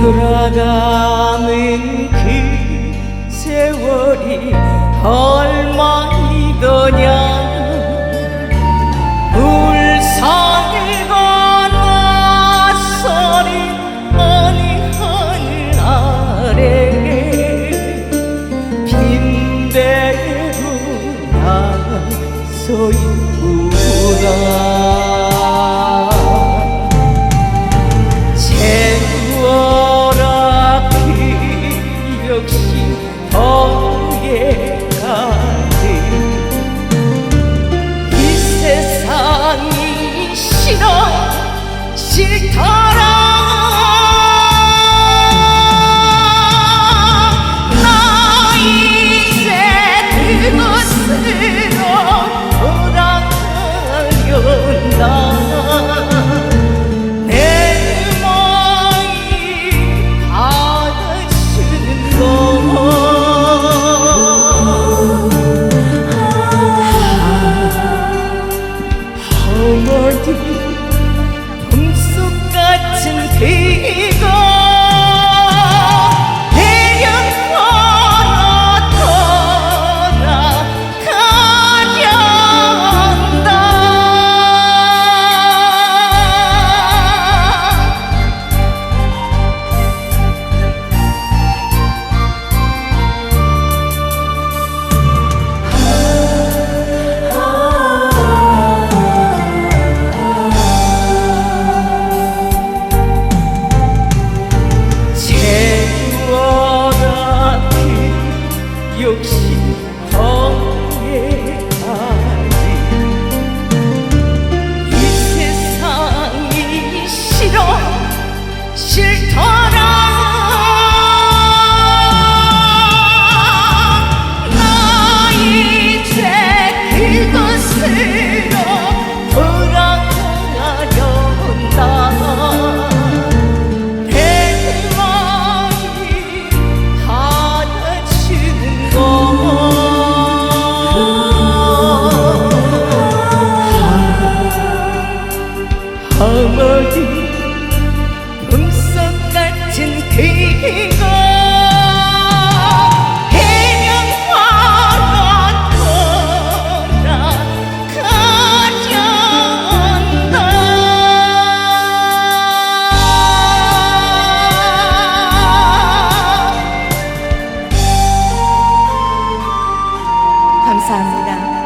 돌아가는 그 세월이 얼마이더냐? 울산을 건너서는 먼 하늘 아래 빈대로 나서 있 Oh. 머리 눈썹 같은 그가 감사합니다.